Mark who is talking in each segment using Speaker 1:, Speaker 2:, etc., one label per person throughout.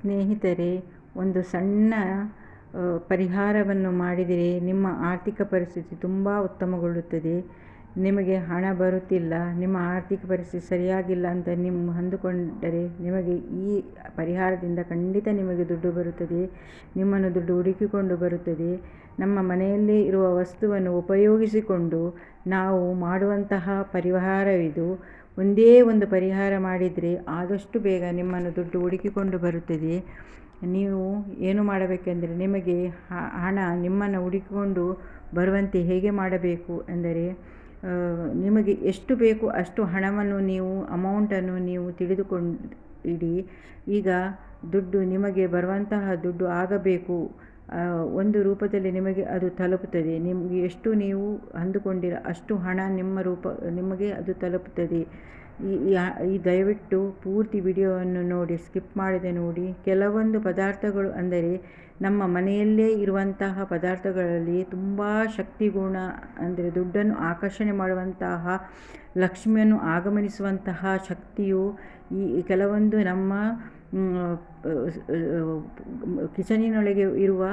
Speaker 1: ಸ್ನೇಹಿತರೆ ಒಂದು ಸಣ್ಣ ಪರಿಹಾರವನ್ನು ಮಾಡಿದರೆ ನಿಮ್ಮ ಆರ್ಥಿಕ ಪರಿಸ್ಥಿತಿ ತುಂಬ ಉತ್ತಮಗೊಳ್ಳುತ್ತದೆ. ನಿಮಗೆ ಹಣ ಬರುತ್ತಿಲ್ಲ, ನಿಮ್ಮ ಆರ್ಥಿಕ ಪರಿಸ್ಥಿತಿ ಸರಿಯಾಗಿಲ್ಲ ಅಂತ ನಿಮ್ಮ ಅಂದುಕೊಂಡರೆ ನಿಮಗೆ ಈ ಪರಿಹಾರದಿಂದ ಖಂಡಿತ ನಿಮಗೆ ದುಡ್ಡು ಬರುತ್ತದೆ, ನಿಮ್ಮನ್ನು ದುಡ್ಡು ಹುಡುಕಿಕೊಂಡು ಬರುತ್ತದೆ. ನಮ್ಮ ಮನೆಯಲ್ಲೇ ಇರುವ ವಸ್ತುವನ್ನು ಉಪಯೋಗಿಸಿಕೊಂಡು ನಾವು ಮಾಡುವಂತಹ ಪರಿಹಾರವಿದು. ಒಂದೇ ಒಂದು ಪರಿಹಾರ ಮಾಡಿದರೆ ಆದಷ್ಟು ಬೇಗ ನಿಮ್ಮನ್ನು ದುಡ್ಡು ಹುಡುಕಿಕೊಂಡು ಬರುತ್ತದೆ. ನೀವು ಏನು ಮಾಡಬೇಕೆಂದರೆ ನಿಮಗೆ ಹಣ ನಿಮ್ಮನ್ನು ಹುಡುಕಿಕೊಂಡು ಬರುವಂತೆ ಹೇಗೆ ಮಾಡಬೇಕು ಎಂದರೆ ನಿಮಗೆ ಎಷ್ಟು ಬೇಕು ಅಷ್ಟು ಹಣವನ್ನು ನೀವು ಅಮೌಂಟನ್ನು ನೀವು ತಿಳಿದುಕೊಂಡು ಇಡಿ ಈಗ ದುಡ್ಡು ನಿಮಗೆ ಬರುವಂತಹ ದುಡ್ಡು ಆಗಬೇಕು. ಒಂದು ರೂಪದಲ್ಲಿ ನಿಮಗೆ ಅದು ತಲುಪುತ್ತದೆ. ನಿಮಗೆ ಎಷ್ಟು ನೀವು ಅಂದುಕೊಂಡಿರ, ಅಷ್ಟು ಹಣ ನಿಮ್ಮ ರೂಪ, ನಿಮಗೆ ಅದು ತಲುಪುತ್ತದೆ. ಈ ದಯವಿಟ್ಟು ಪೂರ್ತಿ ವಿಡಿಯೋವನ್ನು ನೋಡಿ, ಸ್ಕಿಪ್ ಮಾಡದೆ ನೋಡಿ. ಕೆಲವೊಂದು ಪದಾರ್ಥಗಳು ಅಂದರೆ ನಮ್ಮ ಮನೆಯಲ್ಲೇ ಇರುವಂತಹ ಪದಾರ್ಥಗಳಲ್ಲಿ ತುಂಬ ಶಕ್ತಿಗುಣ ಅಂದರೆ ದುಡ್ಡನ್ನು ಆಕರ್ಷಣೆ ಮಾಡುವಂತಹ, ಲಕ್ಷ್ಮಿಯನ್ನು ಆಗಮನಿಸುವಂತಹ ಶಕ್ತಿಯು ಈ ಕೆಲವೊಂದು ನಮ್ಮ ಕಿಚನಿನೊಳಗೆ ಇರುವ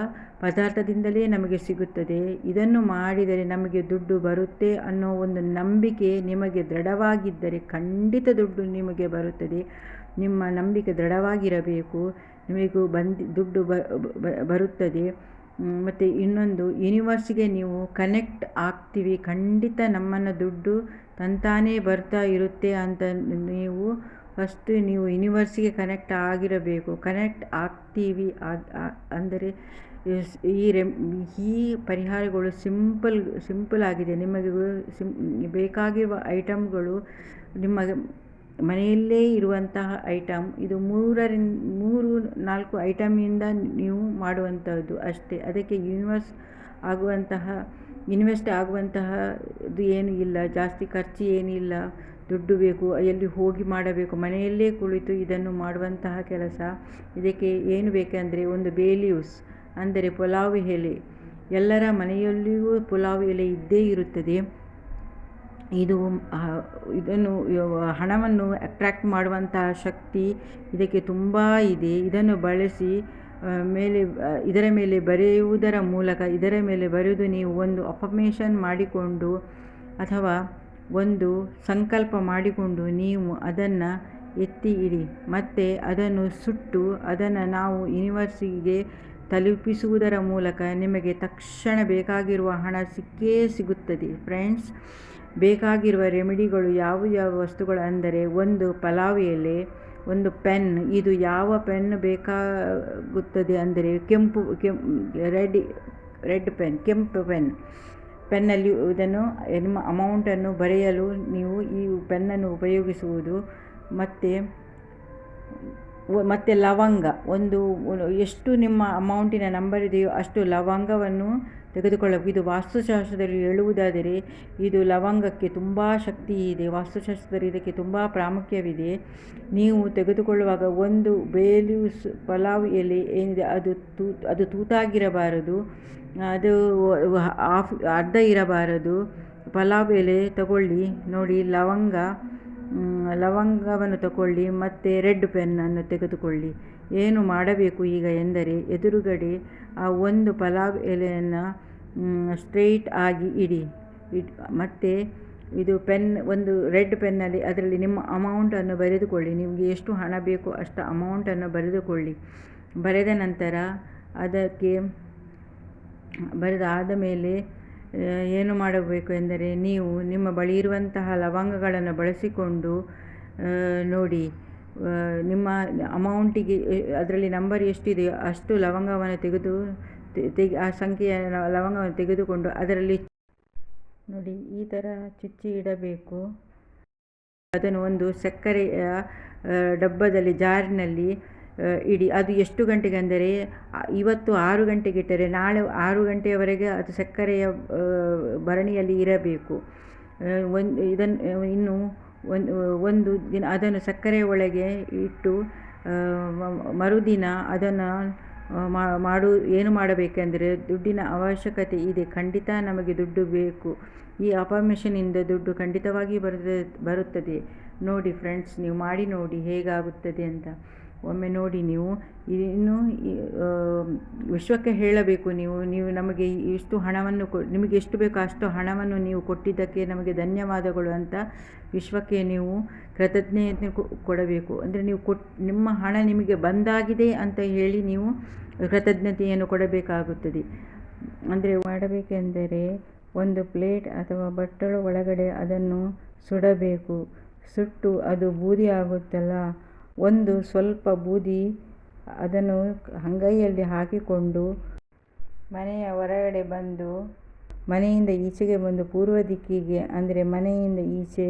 Speaker 1: ಪದಾರ್ಥದಿಂದಲೇ ನಮಗೆ ಸಿಗುತ್ತದೆ. ಇದನ್ನು ಮಾಡಿದರೆ ನಮಗೆ ದುಡ್ಡು ಬರುತ್ತೆ ಅನ್ನೋ ಒಂದು ನಂಬಿಕೆ ನಿಮಗೆ ದೃಢವಾಗಿದ್ದರೆ ಖಂಡಿತ ದುಡ್ಡು ನಿಮಗೆ ಬರುತ್ತದೆ. ನಿಮ್ಮ ನಂಬಿಕೆ ದೃಢವಾಗಿರಬೇಕು. ನಿಮಗೂ ಬಂದು, ದುಡ್ಡು ಬರುತ್ತದೆ. ಮತ್ತು ಇನ್ನೊಂದು, ಯೂನಿವರ್ಸ್ಗೆ ನೀವು ಕನೆಕ್ಟ್ ಆಗ್ತೀವಿ. ಖಂಡಿತ ನಮ್ಮನ್ನು ದುಡ್ಡು ತಂತಾನೇ ಬರ್ತಾ ಇರುತ್ತೆ ಅಂತ ನೀವು ಫಸ್ಟ್ ನೀವು ಯೂನಿವರ್ಸಿಗೆ ಕನೆಕ್ಟ್ ಆಗಿರಬೇಕು. ಕನೆಕ್ಟ್ ಆಗ್ತೀವಿ. ಅಂದರೆ ಈ ರೆಮ್ ಈ ಪರಿಹಾರಗಳು ಸಿಂಪಲ್ ಸಿಂಪಲ್ ಆಗಿದೆ. ನಿಮಗೆ ಸಿಂ, ಬೇಕಾಗಿರುವ ಐಟಮ್ಗಳು ನಿಮ್ಮ ಮನೆಯಲ್ಲೇ ಇರುವಂತಹ ಐಟಮ್ ಇದು ಮೂರರಿಂದ, ಮೂರು, ನಾಲ್ಕು ಐಟಮಿಂದ ನೀವು ಮಾಡುವಂಥದ್ದು ಅಷ್ಟೇ. ಅದಕ್ಕೆ ಯೂನಿವರ್ಸ್ ಆಗುವಂತಹ ಇನ್ವೆಸ್ಟ್ ಆಗುವಂತಹ ಇದು ಏನೂ ಇಲ್ಲ. ಜಾಸ್ತಿ ಖರ್ಚು ಏನಿಲ್ಲ. ದುಡ್ಡು ಬೇಕು, ಎಲ್ಲಿ ಹೋಗಿ ಮಾಡಬೇಕು, ಮನೆಯಲ್ಲೇ ಕುಳಿತು ಇದನ್ನು ಮಾಡುವಂತಹ ಕೆಲಸ. ಇದಕ್ಕೆ ಏನು ಬೇಕೆಂದರೆ ಒಂದು ಬೇಲಿಯೂಸ್, ಅಂದರೆ ಪುಲಾವ್ ಎಲೆ. ಎಲ್ಲರ ಮನೆಯಲ್ಲಿಯೂ ಪುಲಾವ್ ಎಲೆ ಇದ್ದೇ ಇರುತ್ತದೆ. ಇದು ಇದನ್ನು, ಹಣವನ್ನು ಅಟ್ರ್ಯಾಕ್ಟ್ ಮಾಡುವಂತಹ ಶಕ್ತಿ ಇದಕ್ಕೆ ತುಂಬ ಇದೆ. ಇದನ್ನು ಬಳಸಿ ಮೇಲೆ ಇದರ ಮೇಲೆ ಬರೆಯುವುದರ ಮೂಲಕ, ಇದರ ಮೇಲೆ ಬರೆದು ನೀವು ಒಂದು ಅಫರ್ಮೇಷನ್ ಮಾಡಿಕೊಂಡು ಅಥವಾ ಒಂದು ಸಂಕಲ್ಪ ಮಾಡಿಕೊಂಡು ನೀವು ಅದನ್ನು ಎತ್ತಿ ಇಡಿ ಮತ್ತು ಅದನ್ನು ಸುಟ್ಟು ಅದನ್ನು ನಾವು ಯೂನಿವರ್ಸಿಗೆ ತಲುಪಿಸುವುದರ ಮೂಲಕ ನಿಮಗೆ ತಕ್ಷಣ ಬೇಕಾಗಿರುವ ಹಣ ಸಿಕ್ಕೇ ಸಿಗುತ್ತದೆ. ಫ್ರೆಂಡ್ಸ್, ಬೇಕಾಗಿರುವ ರೆಮಿಡಿಗಳು ಯಾವ ಯಾವ ವಸ್ತುಗಳು ಅಂದರೆ ಒಂದು ಪಲಾವ್ ಎಲೆ ಒಂದು ಪೆನ್. ಇದು ಯಾವ ಪೆನ್ ಬೇಕಾಗುತ್ತದೆ ಅಂದರೆ ಕೆಂಪು, ಕೆಂ, ರೆಡ್ ರೆಡ್ ಪೆನ್, ಕೆಂಪು ಪೆನ್. ಪೆನ್ನಲ್ಲಿ ಇದನ್ನು ನಿಮ್ಮ ಅಮೌಂಟನ್ನು ಬರೆಯಲು ನೀವು ಈ ಪೆನ್ನನ್ನು ಉಪಯೋಗಿಸುವುದು. ಮತ್ತು ಮತ್ತು ಲವಂಗ. ಒಂದು ಎಷ್ಟು ನಿಮ್ಮ ಅಮೌಂಟಿನ ನಂಬರ್ ಇದೆಯೋ ಅಷ್ಟು ಲವಂಗವನ್ನು ತೆಗೆದುಕೊಳ್ಳಬೇಕು ಇದು ವಾಸ್ತುಶಾಸ್ತ್ರದಲ್ಲಿ ಹೇಳುವುದಾದರೆ ಇದು ಲವಂಗಕ್ಕೆ ತುಂಬ ಶಕ್ತಿ ಇದೆ, ವಾಸ್ತುಶಾಸ್ತ್ರದಲ್ಲಿ ಇದಕ್ಕೆ ತುಂಬ ಪ್ರಾಮುಖ್ಯವಿದೆ. ನೀವು ತೆಗೆದುಕೊಳ್ಳುವಾಗ ಒಂದು ಬೇಲು ಪಲಾವ್ ಎಲೆ ಏನಿದೆ, ಅದು ತೂ, ಅದು ತೂತಾಗಿರಬಾರದು, ಅದು ಆಫ್ ಅರ್ಧ ಇರಬಾರದು. ಪಲಾವ್ ಎಲೆ ತಗೊಳ್ಳಿ, ನೋಡಿ ಲವಂಗ. ಲವಂಗವನ್ನು ತಗೊಳ್ಳಿ ಮತ್ತು ರೆಡ್ ಪೆನ್ನನ್ನು ತೆಗೆದುಕೊಳ್ಳಿ. ಏನು ಮಾಡಬೇಕು ಈಗ ಎಂದರೆ ಎದುರುಗಡೆ ಆ ಒಂದು ಪಲಾವ್ ಎಲೆಯನ್ನು ಸ್ಟ್ರೈಟ್ ಆಗಿ ಇಡಿ. ಇಟ್ ಮತ್ತು ಇದು ಪೆನ್, ಒಂದು ರೆಡ್ ಪೆನ್ನಲ್ಲಿ ಅದರಲ್ಲಿ ನಿಮ್ಮ ಅಮೌಂಟನ್ನು ಬರೆದುಕೊಳ್ಳಿ. ನಿಮಗೆ ಎಷ್ಟು ಹಣ ಬೇಕೋ ಅಷ್ಟು ಅಮೌಂಟನ್ನು ಬರೆದುಕೊಳ್ಳಿ. ಬರೆದ ನಂತರ ಅದಕ್ಕೆ ಬರೆದಾದ ಮೇಲೆ ಏನು ಮಾಡಬೇಕು ಎಂದರೆ ನೀವು ನಿಮ್ಮ ಬಳಿ ಇರುವಂತಹ ಲವಂಗಗಳನ್ನು ಬಳಸಿಕೊಂಡು ನೋಡಿ ನಿಮ್ಮ ಅಮೌಂಟಿಗೆ ಅದರಲ್ಲಿ ನಂಬರ್ ಎಷ್ಟಿದೆಯೋ ಅಷ್ಟು ಲವಂಗವನ್ನು ತೆಗೆದು ತೆಗೆ, ಆ ಸಂಖ್ಯೆಯ ಲವಂಗವನ್ನು ತೆಗೆದುಕೊಂಡು ಅದರಲ್ಲಿ ನೋಡಿ, ಈ ಥರ ಚುಚ್ಚಿ ಇಡಬೇಕು. ಅದನ್ನು ಒಂದು ಸಕ್ಕರೆಯ ಡಬ್ಬದಲ್ಲಿ, ಜಾರಿನಲ್ಲಿ ಇಡಿ ಅದು ಎಷ್ಟು ಗಂಟೆಗೆ ಅಂದರೆ ಇವತ್ತು ಆರು ಗಂಟೆಗೆ ಇಟ್ಟರೆ ನಾಳೆ ಆರು ಗಂಟೆಯವರೆಗೆ ಅದು ಸಕ್ಕರೆಯ ಭರಣಿಯಲ್ಲಿ ಇರಬೇಕು. ಒಂದು ಇದನ್ನು ಇನ್ನು ಒಂದು ದಿನ ಅದನ್ನು ಸಕ್ಕರೆಯ ಒಳಗೆ ಇಟ್ಟು ಮರುದಿನ ಅದನ್ನು ಮಾಡು, ಏನು ಮಾಡಬೇಕೆಂದರೆ ದುಡ್ಡಿನ ಅವಶ್ಯಕತೆ ಇದೆ. ಖಂಡಿತ ನಮಗೆ ದುಡ್ಡು ಬೇಕು. ಈ ಅಪಮಿಷನಿಂದ ದುಡ್ಡು ಖಂಡಿತವಾಗಿ ಬರುತ್ತದೆ ಬರುತ್ತದೆ. ನೋಡಿ ಫ್ರೆಂಡ್ಸ್, ನೀವು ಮಾಡಿ ನೋಡಿ ಹೇಗಾಗುತ್ತದೆ ಅಂತ. ಒಮ್ಮೆ ನೋಡಿ ನೀವು. ಇನ್ನು ವಿಶ್ವಕ್ಕೆ ಹೇಳಬೇಕು ನೀವು. ನೀವು ನಮಗೆ ಇಷ್ಟು ಹಣವನ್ನು ಕೊ, ನಿಮಗೆ ಎಷ್ಟು ಬೇಕೋ ಅಷ್ಟು ಹಣವನ್ನು ನೀವು ಕೊಟ್ಟಿದ್ದಕ್ಕೆ ನಮಗೆ ಧನ್ಯವಾದಗಳು ಅಂತ ವಿಶ್ವಕ್ಕೆ ನೀವು ಕೃತಜ್ಞತೆ ಕೊಡಬೇಕು. ಅಂದರೆ ನೀವು ಕೊಟ್, ನಿಮ್ಮ ಹಣ ನಿಮಗೆ ಬಂದಾಗಿದೆ ಅಂತ ಹೇಳಿ ನೀವು ಕೃತಜ್ಞತೆಯನ್ನು ಕೊಡಬೇಕಾಗುತ್ತದೆ. ಅಂದರೆ ಮಾಡಬೇಕೆಂದರೆ ಒಂದು ಪ್ಲೇಟ್ ಅಥವಾ ಬಟ್ಟಲು ಒಳಗಡೆ ಅದನ್ನು ಸುಡಬೇಕು. ಸುಟ್ಟು ಅದು ಬೂದಿ ಆಗುತ್ತಲ್ಲ ಒಂದು ಸ್ವಲ್ಪ ಬೂದಿ ಅದನ್ನು ಅಂಗೈಯಲ್ಲಿ ಹಾಕಿಕೊಂಡು ಮನೆಯ ಹೊರಗಡೆ ಬಂದು ಮನೆಯಿಂದ ಈಚೆಗೆ ಬಂದು ಪೂರ್ವ ದಿಕ್ಕಿಗೆ, ಅಂದರೆ ಮನೆಯಿಂದ ಈಚೆ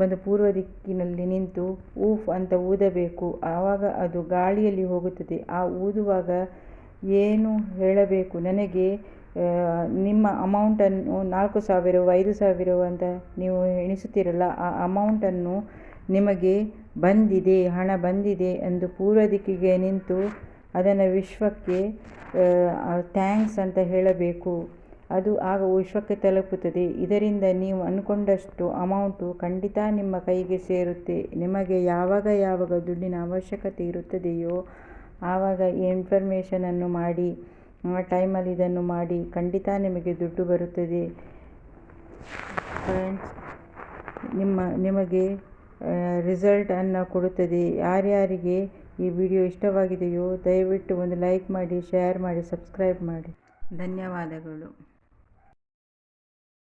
Speaker 1: ಬಂದು ಪೂರ್ವ ದಿಕ್ಕಿನಲ್ಲಿ ನಿಂತು ಊಫ್ ಅಂತ ಊದಬೇಕು. ಆವಾಗ ಅದು ಗಾಳಿಯಲ್ಲಿ ಹೋಗುತ್ತದೆ. ಆ ಊದುವಾಗ ಏನು ಹೇಳಬೇಕು? ನನಗೆ ನಿಮ್ಮ ಅಮೌಂಟನ್ನು ನಾಲ್ಕು ಸಾವಿರವೋ, ಐದು ಸಾವಿರವೋ ಅಂತ ನೀವು ಎಣಿಸುತ್ತೀರಲ್ಲ, ಆ ಅಮೌಂಟನ್ನು ನಿಮಗೆ ಬಂದಿದೆ, ಹಣ ಬಂದಿದೆ ಎಂದು ಪೂರ್ವ ದಿಕ್ಕಿಗೆ ನಿಂತು ಅದನ್ನು ವಿಶ್ವಕ್ಕೆ ಥ್ಯಾಂಕ್ಸ್ ಅಂತ ಹೇಳಬೇಕು. ಅದು ಆಗ ವಿಶ್ವಕ್ಕೆ ತಲುಪುತ್ತದೆ. ಇದರಿಂದ ನೀವು ಅಂದ್ಕೊಂಡಷ್ಟು ಅಮೌಂಟು ಖಂಡಿತ ನಿಮ್ಮ ಕೈಗೆ ಸೇರುತ್ತೆ. ನಿಮಗೆ ಯಾವಾಗ ಯಾವಾಗ ದುಡ್ಡಿನ ಅವಶ್ಯಕತೆ ಇರುತ್ತದೆಯೋ ಆವಾಗ ಈ ಇನ್ಫಾರ್ಮೇಷನನ್ನು ಮಾಡಿ, ಆ ಟೈಮಲ್ಲಿ ಇದನ್ನು ಮಾಡಿ ಖಂಡಿತ ನಿಮಗೆ ದುಡ್ಡು ಬರುತ್ತದೆ. ಫ್ರೆಂಡ್ಸ್ ನಿಮ್ಮ, ನಿಮಗೆ ರಿಸಲ್ಟನ್ನು ಕೊಡುತ್ತದೆ. ಯಾರ್ಯಾರಿಗೆ ಈ ವಿಡಿಯೋ ಇಷ್ಟವಾಗಿದೆಯೋ ದಯವಿಟ್ಟು ಒಂದು ಲೈಕ್ ಮಾಡಿ ಶೇರ್ ಮಾಡಿ ಸಬ್ಸ್ಕ್ರೈಬ್ ಮಾಡಿ. ಧನ್ಯವಾದಗಳು.